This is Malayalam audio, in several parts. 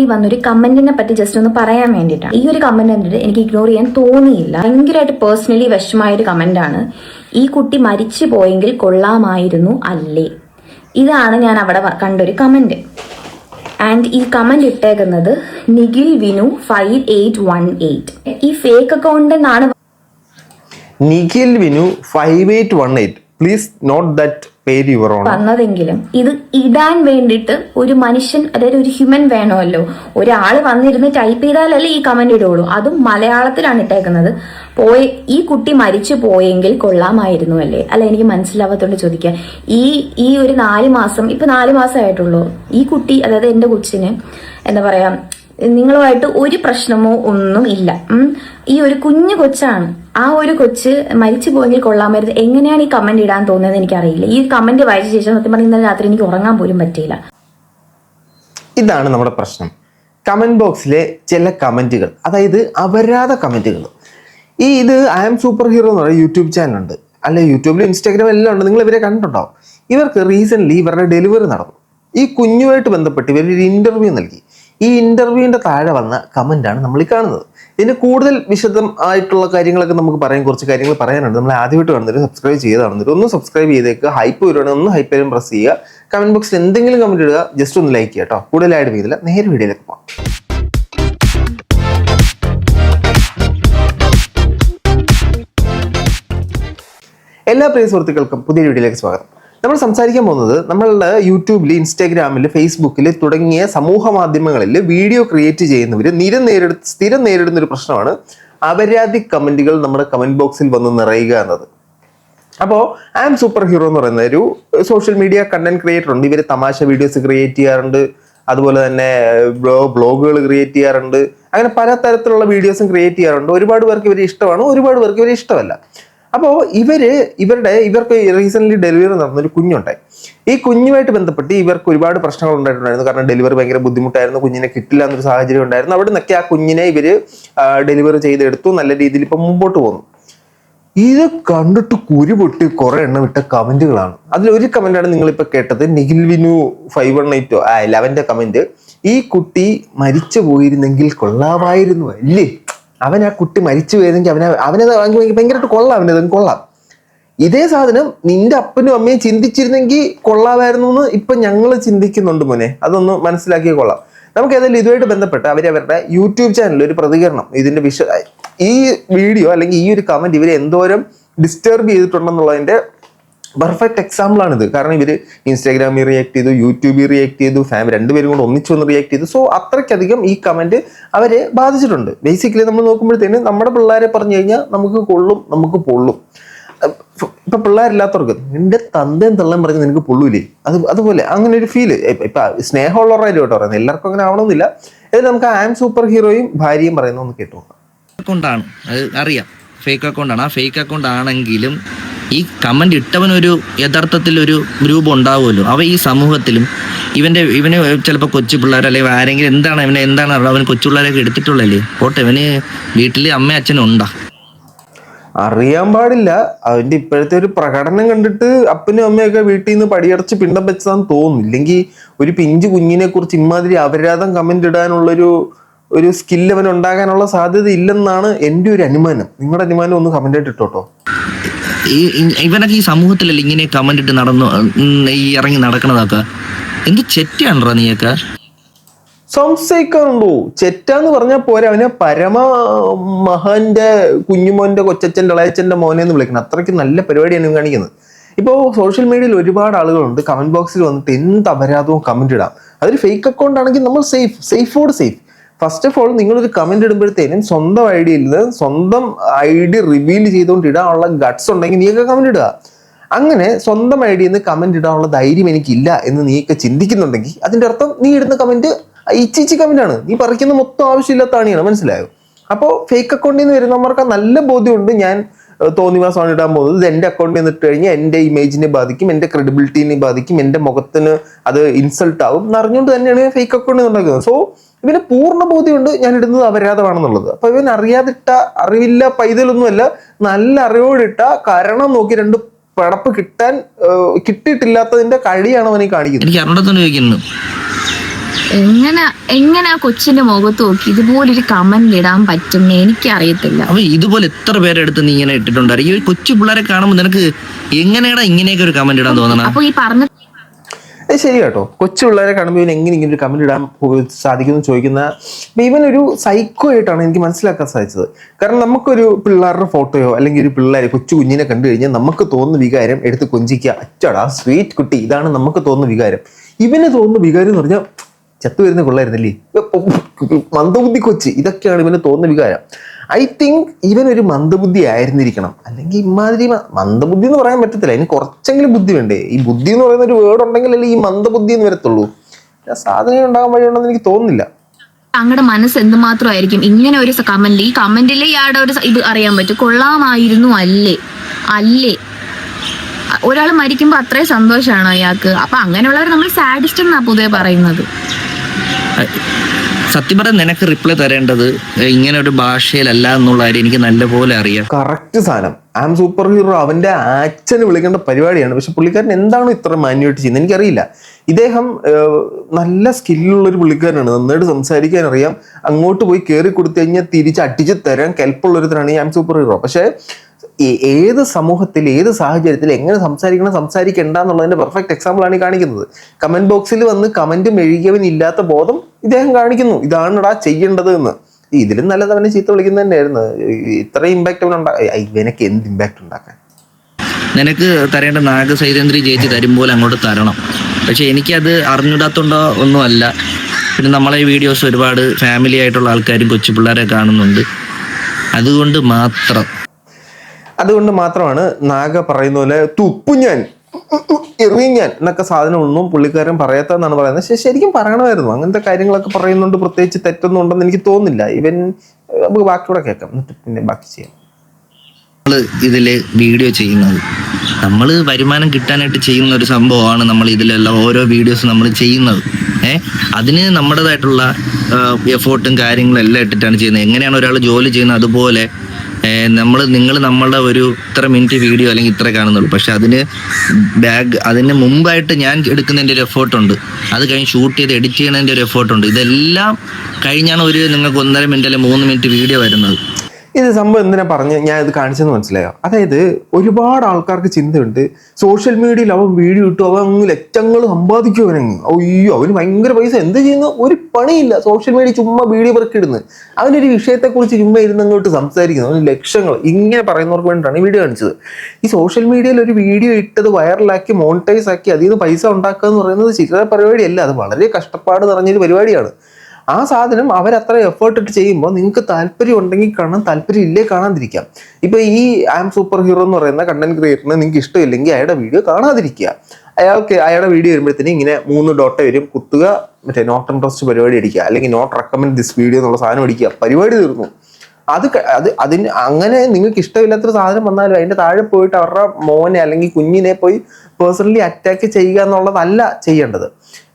ഈ വന്നൊരു കമന്റിനെ പറ്റി ജസ്റ്റ് ഒന്ന് പറയാൻ വേണ്ടിയിട്ടാണ്. ഈ ഒരു കമന്റ് കണ്ടിട്ട് എനിക്ക് ഇഗ്നോർ ചെയ്യാൻ തോന്നിയില്ല. ഭയങ്കരമായിട്ട് പേഴ്സണലി വിഷമായ ഒരു കമന്റ് ആണ്. ഈ കുട്ടി മരിച്ചു പോയെങ്കിൽ കൊള്ളാമായിരുന്നു അല്ലേ? ഇതാണ് ഞാൻ അവിടെ കണ്ടൊരു കമന്റ് ആൻഡ് ഈ കമന്റ് ഇട്ടേക്കുന്നത് Nikhil Vinu five eight one eight ഈ ഫേക്ക് അക്കൗണ്ട് എന്നാണ് Nikhil Vinu five eight one eight please note that പേര് ഓൺ വന്നതെങ്കിലും ഇത് ഇടാൻ വേണ്ടിയിട്ട് ഒരു മനുഷ്യൻ അതായത് ഒരു ഹ്യൂമൻ വേണമല്ലോ. ഒരാൾ വന്നിരുന്ന് ടൈപ്പ് ചെയ്താലല്ലേ ഈ കമന്റ് ഇടുള്ളൂ അതും മലയാളത്തിലാണ് ഇട്ടേക്കുന്നത്. പോയി ഈ കുട്ടി മരിച്ചു പോയെങ്കിൽ കൊള്ളാമായിരുന്നു അല്ലേ? അല്ല എനിക്ക് മനസ്സിലാവാത്തോണ്ട് ചോദിക്കാം. ഈ ഈ ഒരു നാല് മാസം ഇപ്പൊ നാല് മാസമായിട്ടുള്ളൂ ഈ കുട്ടി അതായത് എന്റെ കൊച്ചിന് എന്താ പറയാ നിങ്ങളുമായിട്ട് ഒരു പ്രശ്നമോ ഒന്നും ഇല്ല. ഈ ഒരു കുഞ്ഞു കൊച്ചാണ്. ആ ഒരു കൊച്ച് മരിച്ചു പോയെങ്കിൽ കൊള്ളാമായിരുന്നു എങ്ങനെയാണ് ഈ കമന്റ് ഇടാൻ തോന്നുന്നത് എനിക്കറിയില്ല. ഈ കമന്റ് വായിച്ച ശേഷം സത്യം പറഞ്ഞാൽ ഇന്നലെ രാത്രി എനിക്ക് ഉറങ്ങാൻ പോലും പറ്റിയില്ല. ഇതാണ് നമ്മുടെ പ്രശ്നം. കമന്റ് ബോക്സിലെ ചില കമന്റുകൾ അതായത് അപരാധ കമന്റുകൾ ഈ ഇത് ഐ ആം സൂപ്പർ ഹീറോ എന്ന് പറയുന്ന യൂട്യൂബ് ചാനൽ ഉണ്ട്. അല്ലെ യൂട്യൂബിലും ഇൻസ്റ്റാഗ്രാമിലും എല്ലാം ഉണ്ട്. നിങ്ങൾ ഇവരെ കണ്ടിട്ടുണ്ടാവും. ഇവർക്ക് റീസെന്റ് ഇവരുടെ ഡെലിവറി നടന്നു. ഈ കുഞ്ഞുമായിട്ട് ബന്ധപ്പെട്ട് ഇവർ ഒരു ഇന്റർവ്യൂ നൽകി. ഈ ഇന്റർവ്യൂവിന്റെ താഴെ വന്ന കമന്റാണ് നമ്മൾ ഈ കാണുന്നത്. ഇതിന് കൂടുതൽ വിശദം ആയിട്ടുള്ള കാര്യങ്ങളൊക്കെ നമുക്ക് പറയാൻ കുറച്ച് കാര്യങ്ങൾ പറയാനുണ്ട്. നമ്മൾ ആദ്യമായിട്ട് കാണുന്നത് സബ്സ്ക്രൈബ് ചെയ്താണെന്നിട്ട് ഒന്ന് സബ്സ്ക്രൈബ് ചെയ്തേക്ക്. ഹൈപ്പ് വരുവാണെങ്കിൽ ഒന്ന് ഹൈപ്പ് വരും പ്രസ് ചെയ്യുക. കമന്റ് ബോക്സിൽ എന്തെങ്കിലും കമന്റ് ഇടുക ജസ്റ്റ് ഒന്ന് ലൈക്ക് ചെയ്യുക കൂടുതൽ ആഡ് ചെയ്തില്ല നേരെ വീഡിയോയിലേക്ക് പോകാം. എല്ലാ പ്രിയ സുഹൃത്തുക്കൾക്കും പുതിയ വീഡിയോയിലേക്ക് സ്വാഗതം. നമ്മൾ സംസാരിക്കാൻ പോകുന്നത് നമ്മളുടെ യൂട്യൂബിൽ ഇൻസ്റ്റാഗ്രാമിൽ ഫേസ്ബുക്കിൽ തുടങ്ങിയ സമൂഹ മാധ്യമങ്ങളിൽ വീഡിയോ ക്രിയേറ്റ് ചെയ്യുന്നവർ നിരം നേരിട സ്ഥിരം നേരിടുന്ന ഒരു പ്രശ്നമാണ് അപരാധി കമന്റുകൾ നമ്മുടെ കമന്റ് ബോക്സിൽ വന്ന് നിറയുക എന്നത്. അപ്പോൾ ഐ ആം സൂപ്പർ ഹീറോ എന്ന് പറയുന്ന ഒരു സോഷ്യൽ മീഡിയ കണ്ടന്റ് ക്രിയേറ്റർ ഉണ്ട്. ഇവർ തമാശ വീഡിയോസ് ക്രിയേറ്റ് ചെയ്യാറുണ്ട്. അതുപോലെ തന്നെ ബ്ലോഗുകൾ ക്രിയേറ്റ് ചെയ്യാറുണ്ട്. അങ്ങനെ പല തരത്തിലുള്ള വീഡിയോസും ക്രിയേറ്റ് ചെയ്യാറുണ്ട്. ഒരുപാട് പേർക്ക് ഇവർ ഇഷ്ടമാണ് ഒരുപാട് പേർക്ക് ഇവർ ഇഷ്ടമല്ല. അപ്പോൾ ഇവർ ഇവരുടെ ഇവർക്ക് റീസെന്റ് ഡെലിവറി നടന്ന ഒരു കുഞ്ഞുണ്ടായി. ഈ കുഞ്ഞുമായിട്ട് ബന്ധപ്പെട്ട് ഇവർക്ക് ഒരുപാട് പ്രശ്നങ്ങൾ ഉണ്ടായിട്ടുണ്ടായിരുന്നു. കാരണം ഡെലിവറി ഭയങ്കര ബുദ്ധിമുട്ടായിരുന്നു കുഞ്ഞിനെ കിട്ടില്ല എന്നൊരു സാഹചര്യം ഉണ്ടായിരുന്നു. അവിടെ നിന്നൊക്കെ ആ കുഞ്ഞിനെ ഇവർ ഡെലിവറി ചെയ്തെടുത്തു. നല്ല രീതിയിൽ ഇപ്പം മുമ്പോട്ട് പോകുന്നു ഇത് കണ്ടിട്ട് കുരു പൊട്ടി കുറെ എണ്ണം ഇട്ട കമന്റുകളാണ്. അതിൽ ഒരു കമന്റാണ് നിങ്ങൾ ഇപ്പൊ കേട്ടത്. നിഖിൽ വിനു ഫൈവ് വൺ എയ്റ്റോ ആ ലെവന്റെ കമന്റ് ഈ കുട്ടി മരിച്ചു പോയിരുന്നെങ്കിൽ കൊള്ളാമായിരുന്നു അല്ലേ? അവൻ ആ കുട്ടി മരിച്ചു പോയതെങ്കിൽ അവനെ അവനെ ഭയങ്കരമായിട്ട് കൊള്ളാം അവനത് കൊള്ളാം. ഇതേ സാധനം നിന്റെ അപ്പനും അമ്മയും ചിന്തിച്ചിരുന്നെങ്കിൽ കൊള്ളാമായിരുന്നു എന്ന് ഇപ്പം ഞങ്ങൾ ചിന്തിക്കുന്നുണ്ട് മോനെ. അതൊന്ന് മനസ്സിലാക്കിയ കൊള്ളാം. നമുക്ക് ഏതായാലും ഇതുമായിട്ട് ബന്ധപ്പെട്ട് അവരുടെ യൂട്യൂബ് ചാനലിൽ ഒരു പ്രതികരണം ഇതിന്റെ വിഷ ഈ വീഡിയോ അല്ലെങ്കിൽ ഈ ഒരു കമന്റ് ഇവരെ എന്തോരം ഡിസ്റ്റർബ് ചെയ്തിട്ടുണ്ടെന്നുള്ളതിന്റെ പെർഫെക്റ്റ് എക്സാമ്പിൾ ആണിത് കാരണം ഇവർ ഇൻസ്റ്റാഗ്രാമിൽ റിയാക്ട് ചെയ്തു യൂട്യൂബിൽ റിയാക്ട് ചെയ്തു ഫാമിലി രണ്ടുപേരും കൂടെ ഒന്നിച്ചു വന്ന് റിയാക്ട് ചെയ്തു. സോ അത്രയ്ക്കധികം ഈ കമന്റ് അവരെ ബാധിച്ചിട്ടുണ്ട്. ബേസിക്കലി നമ്മൾ നോക്കുമ്പോഴത്തേന് നമ്മുടെ പിള്ളേരെ പറഞ്ഞു കഴിഞ്ഞാൽ നമുക്ക് കൊള്ളും നമുക്ക് പൊള്ളും. ഇപ്പൊ പിള്ളേരില്ലാത്തവർക്ക് നിന്റെ തന്തയും തള്ളയും പറഞ്ഞ് നിനക്ക് പൊള്ളൂലേ? അത് അതുപോലെ അങ്ങനെ ഒരു ഫീൽ ഇപ്പൊ സ്നേഹമുള്ളവരായിട്ട് കേട്ടോ പറയുന്നത്. എല്ലാവർക്കും അങ്ങനെ ആവണമെന്നില്ല. ഇതിൽ നമുക്ക് ആം സൂപ്പർ ഹീറോയും ഭാര്യയും പറയുന്ന ഒന്ന് കേട്ടു അക്കൗണ്ടാണ് അറിയാം. ഫേക്ക് അക്കൗണ്ടാണ് ആ ഫേക്ക് അക്കൗണ്ട് ആണെങ്കിലും ഈ കമന്റ് ഇട്ടവനൊരു യഥാർത്ഥത്തിൽ ഒരു ഗ്രൂപ്പ് ഉണ്ടാവുമല്ലോ. അവ ഈ സമൂഹത്തിലും ഇവന്റെ ഇവന് ചിലപ്പോൾ കൊച്ചു പിള്ളേർ അല്ലെങ്കിൽ ആരെങ്കിലും എന്താണ് ഇവനെ എന്താണ് അവൻ കൊച്ചു പിള്ളേരൊക്കെ എടുത്തിട്ടുള്ളല്ലേ പോട്ടെ ഇവന് വീട്ടിൽ അമ്മ അച്ഛനും ഉണ്ടാ. അറിയാൻ പാടില്ല. അവന്റെ ഇപ്പോഴത്തെ ഒരു പ്രകടനം കണ്ടിട്ട് അപ്പനും അമ്മയൊക്കെ വീട്ടിൽ നിന്ന് പടിയടച്ച് പിണ്ടം വെച്ചതാന്ന് തോന്നുന്നു. ഇല്ലെങ്കിൽ ഒരു പിഞ്ചു കുഞ്ഞിനെ കുറിച്ച് ഇമാതിരി അപരാധം കമന്റ് ഇടാനുള്ളൊരു ഒരു സ്കില്ല് അവൻ ഉണ്ടാകാനുള്ള സാധ്യത ഇല്ലെന്നാണ് എന്റെ ഒരു അനുമാനം. നിങ്ങളുടെ അനുമാനം ഒന്ന് കമന്റ് ആയിട്ട് ഇട്ടോട്ടോ ഇവനൊക്കെ ഈ സമൂഹത്തിലല്ലേ ഇങ്ങനെ കമന്റ് ഇട്ട് നടന്നു ഈ ഇറങ്ങി നടക്കണതൊക്കെ? എന്ത് ചെറ്റാണോ നീയൊക്കെ? സംശയിക്കാറുണ്ടോ? ചെറ്റാന്ന് പറഞ്ഞാൽ പോരെ അവനെ പരമ മഹാന്റെ കുഞ്ഞുമോന്റെ കൊച്ചച്ഛന്റെ ഇളയച്ചന്റെ മോനെ എന്ന് വിളിക്കണം. അത്രയ്ക്ക് നല്ല പരിപാടിയാണ് കാണിക്കുന്നത്. ഇപ്പോൾ സോഷ്യൽ മീഡിയയിൽ ഒരുപാട് ആളുകളുണ്ട് കമന്റ് ബോക്സിൽ വന്നിട്ട് എന്ത് അപരാധവും കമന്റ് ഇടാം. അതൊരു ഫേക്ക് അക്കൗണ്ട് ആണെങ്കിൽ നമ്മൾ സേഫ് സേഫോട് സേഫ് ഫസ്റ്റ് ഓഫ് ഓൾ നിങ്ങളൊരു കമന്റ് ഇടുമ്പോഴത്തേനും സ്വന്തം ഐഡിയയിൽ നിന്ന് സ്വന്തം ഐ ഡി റിവീൽ ചെയ്തുകൊണ്ട് ഇടാനുള്ള ഗട്ട്സ് ഉണ്ടെങ്കിൽ നീയൊക്കെ കമന്റ് ഇടുക. അങ്ങനെ സ്വന്തം ഐഡിയിൽ നിന്ന് കമന്റ് ഇടാനുള്ള ധൈര്യം എനിക്കില്ല എന്ന് നീയൊക്കെ ചിന്തിക്കുന്നുണ്ടെങ്കിൽ അതിന്റെ അർത്ഥം നീ ഇടുന്ന കമന്റ് ഇച്ചിച്ചി കമന്റാണ് നീ പറിക്കുന്ന മൊത്തം ആവശ്യമില്ലാത്ത ആണിയാണ് മനസ്സിലായോ? അപ്പോൾ ഫേക്ക് അക്കൗണ്ടിൽ നിന്ന് വരുന്നവർക്ക് നല്ല ബോധ്യമുണ്ട്. ഞാൻ തോന്നിവാസമാണ് ഇടാൻ പോകുന്നത്. ഇത് എന്റെ അക്കൗണ്ടിൽ നിന്ന് ഇട്ട് കഴിഞ്ഞാൽ എന്റെ ഇമേജിനെ ബാധിക്കും എന്റെ ക്രെഡിബിലിറ്റിനെ ബാധിക്കും എന്റെ മുഖത്തിന് അത് ഇൻസൾട്ട് ആവും എന്നറിഞ്ഞുകൊണ്ട് തന്നെയാണ് ഫേക്ക് അക്കൗണ്ട് ഉണ്ടാക്കുന്നത്. സോ ഇവന് പൂർണ ബോധ്യമുണ്ട് ഞാൻ ഇടുന്നത് അപരാധമാണെന്നുള്ളത്. അപ്പൊ ഇവൻ അറിയാതിട്ട അറിവില്ല പൈതലൊന്നുമല്ല നല്ല അറിവോടിട്ട കാരണം നോക്കി രണ്ട് പടപ്പ് കിട്ടാൻ കിട്ടിയിട്ടില്ലാത്തതിന്റെ കഴിയാണ് അവനെ കാണിക്കുന്നത്. എനിക്ക് എങ്ങനെ എങ്ങനെ ആ കൊച്ചിന്റെ മുഖത്ത് നോക്കി ഇതുപോലൊരു കമന്റ് ഇടാൻ പറ്റും എനിക്കറിയത്തില്ല. അപ്പൊ ഇതുപോലെ എത്ര പേരെടുത്ത് നീ ഇങ്ങനെ ഇട്ടിട്ടുണ്ട് ഈ കൊച്ചു പിള്ളേരെ കാണുമ്പോൾ നിനക്ക് എങ്ങനെയാടാ ഇങ്ങനെയൊക്കെ ഒരു കമന്റ് ഇടാൻ തോന്നണം? അപ്പൊ ഈ പറഞ്ഞ അത് ശരി കേട്ടോ. കൊച്ചു പിള്ളേരെ കാണുമ്പോൾ ഇവൻ എങ്ങനെ ഇങ്ങനെ ഒരു കമന്റ് ഇടാൻ സാധിക്കുന്നു ചോദിക്കുന്ന അപ്പം ഇവൻ ഒരു സൈക്കോ ആയിട്ടാണ് എനിക്ക് മനസ്സിലാക്കാൻ സാധിച്ചത്. കാരണം നമുക്കൊരു പിള്ളേരുടെ ഫോട്ടോയോ അല്ലെങ്കിൽ ഒരു പിള്ളേരെ കൊച്ചു കുഞ്ഞിനെ കണ്ടു കഴിഞ്ഞാൽ നമുക്ക് തോന്നുന്ന വികാരം എടുത്ത് കൊഞ്ചിക്കുക. അച്ചടാ സ്വീറ്റ് കുട്ടി ഇതാണ് നമുക്ക് തോന്നുന്ന വികാരം. ഇവന് തോന്നുന്ന വികാരം എന്ന് പറഞ്ഞാൽ ചത്തു വരുന്ന കൊള്ളായിരുന്നല്ലേ മന്ദബുദ്ധി കൊച്ച് ഇതൊക്കെയാണ് ഇവന് തോന്നുന്ന വികാരം. ഐ തിങ്ക് ഇവൻ ഒരു മന്ദബുദ്ധി ആയിരുന്നിരിക്കണം. അല്ലെങ്കിൽ ഇമാതിരി മന്ദബുദ്ധി എന്ന് പറയാൻ പറ്റത്തില്ല. അതിന് കുറച്ചെങ്കിലും ബുദ്ധി വേണ്ടേ? ഈ ബുദ്ധി എന്ന് പറയുന്ന ഒരു വേർഡ് ഉണ്ടെങ്കിലല്ലേ ഈ മന്ദബുദ്ധി എന്ന് വരത്തുള്ളൂ? സാധനം ഉണ്ടാകാൻ വഴിയുണ്ടെന്ന് എനിക്ക് തോന്നുന്നില്ല. അങ്ങടെ മനസ്സ് എന്തുമാത്രമായിരിക്കും? ഇങ്ങനെ ഒരു കമന്റ് ഈ കമന്റിലെ ഇയാളുടെ ഒരു ഇത് അറിയാൻ പറ്റും. കൊള്ളാമായിരുന്നു അല്ലേ? അല്ലേ? ഒരാൾ മരിക്കുമ്പോ അത്രേ സന്തോഷമാണോ അയാൾക്ക് അപ്പൊ അങ്ങനെയുള്ളവർ നമ്മൾ സാഡിസ്റ്റ് എന്നാ പൊതുവെ പറയുന്നത്. സത്യം പറയാൻ നിനക്ക് റിപ്ലൈ തരേണ്ടത് ഇങ്ങനെ ഒരു ഭാഷയിലല്ല എന്നുള്ള കാര്യം എനിക്ക് നല്ലപോലെ അറിയാം. കറക്റ്റ് സാധനം. ആം സൂപ്പർ ഹീറോ അവന്റെ അച്ഛന് വിളിക്കേണ്ട പരിപാടിയാണ്. പക്ഷെ പുള്ളിക്കാരൻ എന്താണ് ഇത്ര മാന്യുവേറ്റ് ചെയ്യുന്നത്? എനിക്കറിയില്ല. ഇദ്ദേഹം നല്ല സ്കില്ലുള്ള ഒരു പുള്ളിക്കാരനാണ്. നന്നായിട്ട് സംസാരിക്കാൻ അറിയാം. അങ്ങോട്ട് പോയി കയറി കൊടുത്തു കഴിഞ്ഞാൽ തിരിച്ച് അടിച്ച് തരാൻ കെൽപ്പുള്ള ഒരുത്തരാണ് ഈ ആം സൂപ്പർ ഹീറോ പക്ഷേ ഏത് സമൂഹത്തിൽ ഏത് സാഹചര്യത്തിൽ എങ്ങനെ സംസാരിക്കണം സംസാരിക്കേണ്ട എന്നുള്ളതിന്റെ പെർഫെക്റ്റ് എക്സാമ്പിൾ ആണ് ഈ കാണിക്കുന്നത്. കമന്റ് ബോക്സിൽ വന്ന് കമന്റ് മെഴുകിയവൻ ഇല്ലാത്ത ബോധം ഇദ്ദേഹം കാണിക്കുന്നു. ഇതാണടാ ചെയ്യേണ്ടത് എന്ന്. ഇതിലും നല്ലത് അവനെ ചീത്ത വിളിക്കുന്നത് തന്നെയായിരുന്നു. ഇത്ര ഇമ്പാക്ട് ഇവനൊക്കെ എന്ത് ഇമ്പാക്ട് ഉണ്ടാക്കാൻ? നിനക്ക് തരേണ്ട നാഗ സൈതേന്ദ്രി ചേച്ചി തരും പോലെ അങ്ങോട്ട് തരണം. പക്ഷെ എനിക്കത് അറിഞ്ഞിടാത്തോണ്ടോ ഒന്നുമല്ല. പിന്നെ നമ്മളെ ഈ വീഡിയോസ് ഒരുപാട് ഫാമിലി ആയിട്ടുള്ള ആൾക്കാരും കൊച്ചു പിള്ളേരെ കാണുന്നുണ്ട്. അതുകൊണ്ട് മാത്രം. അതുകൊണ്ട് മാത്രമാണ് നാഗ പറയുന്ന പോലെ തുപ്പു ഞാൻ എറിയും ഞാൻ എന്നൊക്കെ സാധനമൊന്നും പുള്ളിക്കാരൻ പറയാത്തതെന്നാണ് പറയുന്നത്. പക്ഷെ ശരിക്കും പറയണമായിരുന്നു. അങ്ങനത്തെ കാര്യങ്ങളൊക്കെ പറയുന്നുണ്ട് പ്രത്യേകിച്ച് തെറ്റൊന്നും ഉണ്ടെന്ന് എനിക്ക് തോന്നുന്നില്ല. ഇവൻ നമുക്ക് ബാക്കിയൂടെ കേൾക്കാം. എന്നിട്ട് പിന്നെ ബാക്കി ചെയ്യാം. ഇതിൽ വീഡിയോ ചെയ്യുന്നത്. നമ്മൾ വരുമാനം കിട്ടാനായിട്ട് ചെയ്യുന്ന ഒരു സംഭവമാണ് നമ്മൾ ഇതിലെല്ലാം ഓരോ വീഡിയോസ് നമ്മൾ ചെയ്യുന്നത്. ഏഹ് അതിന് നമ്മുടേതായിട്ടുള്ള എഫേർട്ടും കാര്യങ്ങളും എല്ലാം ഇട്ടിട്ടാണ് ചെയ്യുന്നത്. എങ്ങനെയാണ് ഒരാൾ ജോലി ചെയ്യുന്നത്? അതുപോലെ നമ്മൾ നിങ്ങൾ നമ്മളുടെ ഒരു ഇത്ര മിനിറ്റ് വീഡിയോ അല്ലെങ്കിൽ ഇത്ര കാണുന്നുള്ളൂ. പക്ഷെ അതിന് ബാഗ് അതിന് മുമ്പായിട്ട് ഞാൻ എടുക്കുന്നതിന്റെ ഒരു എഫേർട്ടുണ്ട് അത് കഴിഞ്ഞ് ഷൂട്ട് ചെയ്ത് എഡിറ്റ് ചെയ്യുന്നതിന്റെ ഒരു എഫേർട്ടുണ്ട് ഇതെല്ലാം കഴിഞ്ഞാണ് ഒരു നിങ്ങൾക്ക് ഒന്നര മിനിറ്റ് അല്ലെങ്കിൽ മൂന്ന് മിനിറ്റ് വീഡിയോ വരുന്നത്. ഇത് സംഭവം എന്തിനാ പറഞ്ഞ് ഞാൻ ഇത് കാണിച്ചെന്ന് മനസ്സിലായോ? അതായത് ഒരുപാട് ആൾക്കാർക്ക് ചിന്തയുണ്ട്. സോഷ്യൽ മീഡിയയിൽ അവൻ വീഡിയോ ഇട്ടു അവൻ അങ്ങ് ലക്ഷങ്ങൾ സമ്പാദിക്കും അവനങ്ങ് അയ്യോ അവന് ഭയങ്കര പൈസ. എന്ത് ചെയ്യുന്നു? ഒരു പണിയില്ല. സോഷ്യൽ മീഡിയ ചുമ്മാ വീഡിയോ പെറുക്കിടുന്നു അവനൊരു വിഷയത്തെക്കുറിച്ച് ചുമ്മാ ഇരുന്ന് അങ്ങോട്ട് സംസാരിക്കുന്നു. അവന് ലക്ഷങ്ങൾ ഇങ്ങനെ പറയുന്നവർക്ക് വേണ്ടിയിട്ടാണ് ഈ വീഡിയോ കാണിച്ചത്. ഈ സോഷ്യൽ മീഡിയയിൽ ഒരു വീഡിയോ ഇട്ടത് വൈറലാക്കി മോണിറ്റൈസ് ആക്കി അതിൽ നിന്ന് പൈസ ഉണ്ടാക്കുക എന്ന് പറയുന്നത് ചില പരിപാടിയല്ല. അത് വളരെ കഷ്ടപ്പാട് നിറഞ്ഞൊരു പരിപാടിയാണ്. ആ സാധനം അവരത്ര എഫേർട്ട് ഇട്ട് ചെയ്യുമ്പോൾ നിങ്ങൾക്ക് താല്പര്യം ഉണ്ടെങ്കിൽ കാണാം താല്പര്യം ഇല്ലേ കാണാതിരിക്കാം. ഇപ്പൊ ഈ ആം സൂപ്പർ ഹീറോ എന്ന് പറയുന്ന കണ്ടന്റ് ക്രിയേറ്ററിന് നിങ്ങൾക്ക് ഇഷ്ടമില്ലെങ്കിൽ അയാളുടെ വീഡിയോ കാണാതിരിക്കുക. അയാൾക്ക് അയാളുടെ വീഡിയോ വരുമ്പോഴത്തേനും ഇങ്ങനെ മൂന്ന് ഡോട്ട വരും കുത്തുക മറ്റേ നോട്ട് ഇൻട്രസ്റ്റ് പരിപാടി അടിക്കുക അല്ലെങ്കിൽ നോട്ട് റെക്കമെൻഡ് ദിസ് വീഡിയോ എന്നുള്ള സാധനം അടിക്കുക പരിപാടി തീർന്നു. അത് അത് അതിന് അങ്ങനെ നിങ്ങൾക്ക് ഇഷ്ടമില്ലാത്തൊരു സാധനം വന്നാലും അതിന്റെ താഴെ പോയിട്ട് അവരുടെ മോനെ അല്ലെങ്കിൽ കുഞ്ഞിനെ പോയി പേഴ്സണലി അറ്റാക്ക് ചെയ്യുക എന്നുള്ളതല്ല ചെയ്യേണ്ടത്.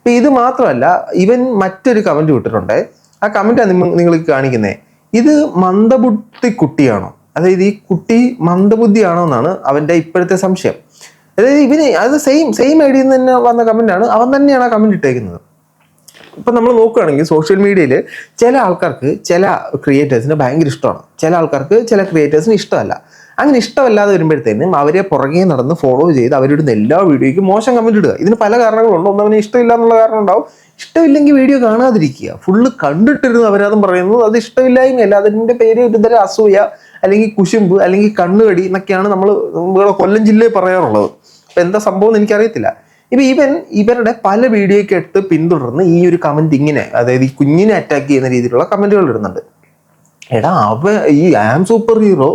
ഇപ്പൊ ഇത് മാത്രമല്ല ഇവൻ മറ്റൊരു കമന്റ് വിട്ടിട്ടുണ്ട് ആ കമന്റാണ് നിങ്ങൾ കാണിക്കുന്നത് ഇത് മന്ദബുദ്ധി കുട്ടിയാണോ? അതായത് ഈ കുട്ടി മന്ദബുദ്ധിയാണോ എന്നാണ് അവന്റെ ഇപ്പോഴത്തെ സംശയം. അതായത് ഇവന് അത് സെയിം സെയിം ഐഡിയിൽ നിന്ന് തന്നെ വന്ന കമന്റ് ആണ്. അവൻ തന്നെയാണ് ആ കമന്റ് ഇട്ടേക്കുന്നത്. ഇപ്പൊ നമ്മൾ നോക്കുകയാണെങ്കിൽ സോഷ്യൽ മീഡിയയിൽ ചില ആൾക്കാർക്ക് ചില ക്രിയേറ്റേഴ്സിന് ഭയങ്കര ഇഷ്ടമാണ്. ചില ആൾക്കാർക്ക് ചില ക്രിയേറ്റേഴ്സിന് ഇഷ്ടമല്ല. അങ്ങനെ ഇഷ്ടമല്ലാതെ വരുമ്പോഴത്തേനും അവരെ പുറകെ നടന്ന് ഫോളോ ചെയ്ത് അവരിടുന്ന എല്ലാ വീഡിയോയ്ക്കും മോശം കമന്റ് ഇടുക. ഇതിന് പല കാരണങ്ങളുണ്ട്. ഒന്ന് അവന് ഇഷ്ടമില്ല എന്നുള്ള കാരണം ഉണ്ടാവും. ഇഷ്ടമില്ലെങ്കിൽ വീഡിയോ കാണാതിരിക്കുക. ഫുള്ള് കണ്ടിട്ടിരുന്ന് അവരതും പറയുന്നത് അത് ഇഷ്ടമില്ലായ്മയല്ല അതിന്റെ പേര് ഒരുതരം അസൂയ അല്ലെങ്കിൽ കുശുമ്പ് അല്ലെങ്കിൽ കണ്ണുകടി എന്നൊക്കെയാണ് നമ്മൾ കൊല്ലം ജില്ലയിൽ പറയാറുള്ളത്. അപ്പം എന്താ സംഭവം എന്ന് എനിക്കറിയത്തില്ല. ഇപ്പൊ ഇവൻ ഇവരുടെ പല വീഡിയോയ്ക്ക് എടുത്ത് പിന്തുടർന്ന് ഈ ഒരു കമന്റ് ഇങ്ങനെ അതായത് ഈ കുഞ്ഞിനെ അറ്റാക്ക് ചെയ്യുന്ന രീതിയിലുള്ള കമന്റുകൾ ഇടുന്നുണ്ട്. എടാ അവ ഈ ആം സൂപ്പർ ഹീറോ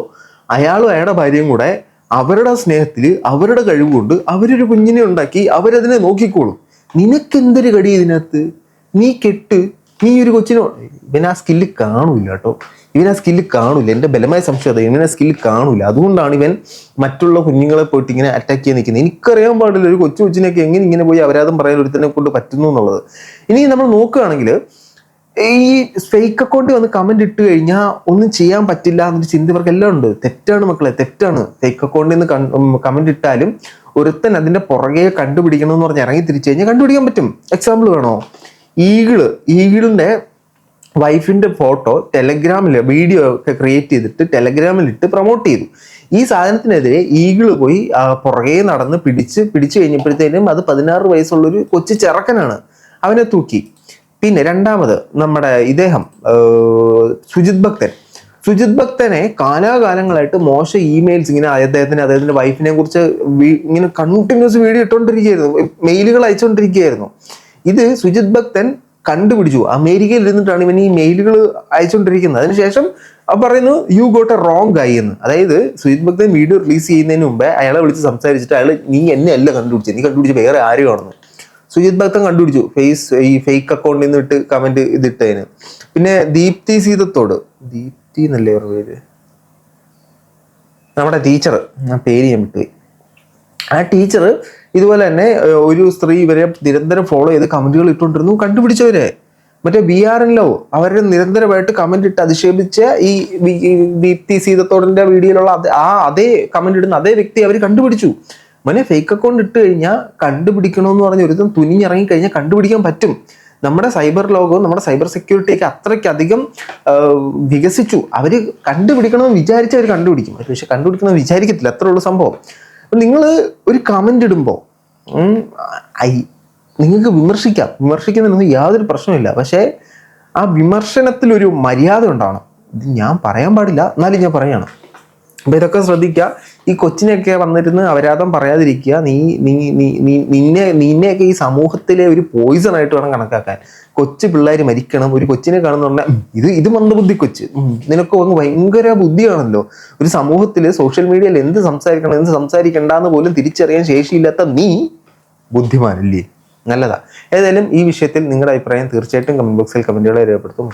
അയാളും അയാളുടെ ഭാര്യയും കൂടെ അവരുടെ സ്നേഹത്തിൽ അവരുടെ കഴിവ് കൊണ്ട് അവരൊരു കുഞ്ഞിനെ ഉണ്ടാക്കി അവരതിനെ നോക്കിക്കോളും. നിനക്കെന്തൊരു കടി ഇതിനകത്ത്? നീ കെട്ട് നീ ഒരു കൊച്ചിനെ ഇവൻ ആ സ്കില്ല് കാണൂല കേട്ടോ. ഇവൻ ആ സ്കില്ല് കാണൂല. എന്റെ ബലമായ സംശയം അതെ. ഇവൻ സ്കില്ല് കാണൂല. അതുകൊണ്ടാണ് ഇവൻ മറ്റുള്ള കുഞ്ഞുങ്ങളെ പോയിട്ട് ഇങ്ങനെ അറ്റാക്ക് ചെയ്യാൻ നിൽക്കുന്നത്. എനിക്കറിയാൻ പാടില്ല. ഒരു കൊച്ചു കൊച്ചിനൊക്കെ എങ്ങനെ ഇങ്ങനെ പോയി അപരാധം പറയാൻ ഒരുത്തനെ കൊണ്ട് പറ്റുന്നു എന്നുള്ളത്. ഇനി നമ്മൾ നോക്കുകയാണെങ്കിൽ ഈ ഫേക്ക് അക്കൗണ്ടിൽ വന്ന് കമന്റ് ഇട്ട് കഴിഞ്ഞാൽ ഒന്നും ചെയ്യാൻ പറ്റില്ല എന്നൊരു ചിന്ത ഇവർക്ക് എല്ലാം ഉണ്ട്. തെറ്റാണ് മക്കളെ തെറ്റാണ്. ഫേക്ക് അക്കൗണ്ടിൽ നിന്ന് കമന്റ് ഇട്ടാലും ഒരുത്തൻ അതിന്റെ പുറകെ കണ്ടുപിടിക്കണം എന്ന് പറഞ്ഞ് ഇറങ്ങി തിരിച്ചു കഴിഞ്ഞാൽ കണ്ടുപിടിക്കാൻ പറ്റും. എക്സാമ്പിൾ വേണോ? ഈഗിൾ ഈഗിളിന്റെ വൈഫിന്റെ ഫോട്ടോ ടെലഗ്രാമിൽ വീഡിയോ ഒക്കെ ക്രിയേറ്റ് ചെയ്തിട്ട് ടെലഗ്രാമിൽ ഇട്ട് പ്രൊമോട്ട് ചെയ്തു. ഈ സാധനത്തിനെതിരെ ഈഗിൾ പോയി പുറകെ നടന്ന് പിടിച്ച് പിടിച്ചു കഴിഞ്ഞപ്പോഴത്തേനും അത് പതിനാറ് വയസ്സുള്ളൊരു കൊച്ചു ചെറുക്കനാണ്. അവനെ തൂക്കി. പിന്നെ രണ്ടാമത് നമ്മുടെ ഇദ്ദേഹം സുജിത് ഭക്തൻ. സുജിത് ഭക്തനെ കാലാകാലങ്ങളായിട്ട് മോശം ഇമെയിൽസ് ഇങ്ങനെ അദ്ദേഹത്തിന് അദ്ദേഹത്തിന്റെ വൈഫിനെ കുറിച്ച് ഇങ്ങനെ കണ്ടിന്യൂസ് വീഡിയോ ഇട്ടുകൊണ്ടിരിക്കുകയായിരുന്നു മെയിലുകൾ അയച്ചുകൊണ്ടിരിക്കുകയായിരുന്നു ഇത് സുജിത് ഭക്തൻ കണ്ടുപിടിച്ചു. അമേരിക്കയിൽ ഇരുന്നിട്ടാണ് ഇവൻ ഈ മെയിലുകൾ അയച്ചുകൊണ്ടിരിക്കുന്നത് അതിനുശേഷം പറയുന്നു you got a wrong guy എന്ന്. അതായത് സുജിത് ഭക്തൻ വീഡിയോ റിലീസ് ചെയ്യുന്നതിന് മുമ്പേ അയാളെ വിളിച്ച് സംസാരിച്ചിട്ട് അയാൾ നീ എന്നെ അല്ല കണ്ടുപിടിച്ചത്. നീ കണ്ടുപിടിച്ച് വേറെ ആരെയാണെന്ന് സുജിത് ഭക്തൻ കണ്ടുപിടിച്ചു. ഫേസ് ഈ ഫേക്ക് അക്കൗണ്ടിൽ നിന്ന് ഇട്ട് കമന്റ് ഇതിട്ടതിന് പിന്നെ ദീപ്തി സീതത്തോട്. ദീപ്തി എന്നല്ലേ അവരുടെ പേര്? നമ്മുടെ ടീച്ചർ ആ പേര് ഞാൻ വിട്ടുപോയി. ആ ടീച്ചർ ഇതുപോലെ തന്നെ ഒരു സ്ത്രീ ഇവരെ നിരന്തരം ഫോളോ ചെയ്ത് കമന്റുകൾ ഇട്ടുകൊണ്ടിരുന്നു. കണ്ടുപിടിച്ചവരെ. മറ്റേ ബി ആർ എൻ ലോ അവരെ നിരന്തരമായിട്ട് കമന്റ് ഇട്ട് അധിക്ഷേപിച്ച ഈ ദീപ്തി സീതത്തോടിന്റെ വീഡിയോയിലുള്ള ആ അതേ കമന്റ് ഇടുന്ന അതേ വ്യക്തി അവർ കണ്ടുപിടിച്ചു. മോനെ ഫേക്ക് അക്കൗണ്ട് ഇട്ട് കഴിഞ്ഞാൽ കണ്ടുപിടിക്കണമെന്ന് പറഞ്ഞ ഒരുത്തം തുനിഞ്ഞിറങ്ങി കഴിഞ്ഞാൽ കണ്ടുപിടിക്കാൻ പറ്റും. നമ്മുടെ സൈബർ ലോകവും നമ്മുടെ സൈബർ സെക്യൂരിറ്റിയൊക്കെ അത്രയ്ക്കധികം വികസിച്ചു. അവർ കണ്ടുപിടിക്കണമെന്ന് വിചാരിച്ച് അവർ കണ്ടുപിടിക്കും. പക്ഷെ കണ്ടുപിടിക്കണമെന്ന് വിചാരിക്കത്തില്ല. അത്ര ഉള്ള സംഭവം. നിങ്ങൾ ഒരു കമന്റ് ഇടുമ്പോൾ ഐ നിങ്ങൾക്ക് വിമർശിക്കാം. വിമർശിക്കുന്നതിനൊന്നും യാതൊരു പ്രശ്നമില്ല പക്ഷേ ആ വിമർശനത്തിലൊരു മര്യാദ ഉണ്ടാവണം. ഇത് ഞാൻ പറയാൻ പാടില്ല. എന്നാലും ഞാൻ പറയാണ്. അപ്പൊ ഇതൊക്കെ ശ്രദ്ധിക്കുക ഈ കൊച്ചിനെയൊക്കെ വന്നിരുന്ന് അപരാധം പറയാതിരിക്കുക. നീ നീ നീ നിന്നെ നിന്നെയൊക്കെ ഈ സമൂഹത്തിലെ ഒരു പോയിസൺ ആയിട്ട് വേണം കണക്കാക്കാൻ. കൊച്ചു പിള്ളേർ മരിക്കണം. ഒരു കൊച്ചിനെ കാണുന്ന പറഞ്ഞാൽ "ഉം, ഇത് ഇത് മന്ദബുദ്ധി കൊച്ച്. നിനക്ക് അങ്ങ് ഭയങ്കര ബുദ്ധിയാണല്ലോ. ഒരു സമൂഹത്തിൽ സോഷ്യൽ മീഡിയയിൽ എന്ത് സംസാരിക്കണം എന്ത് സംസാരിക്കണ്ടെന്ന് പോലും തിരിച്ചറിയാൻ ശേഷിയില്ലാത്ത നീ ബുദ്ധിമാനല്ലേ? നല്ലതാ. ഏതായാലും ഈ വിഷയത്തിൽ നിങ്ങളുടെ അഭിപ്രായം തീർച്ചയായിട്ടും കമന്റ് ബോക്സിൽ കമന്റുകളെ രേഖപ്പെടുത്തും.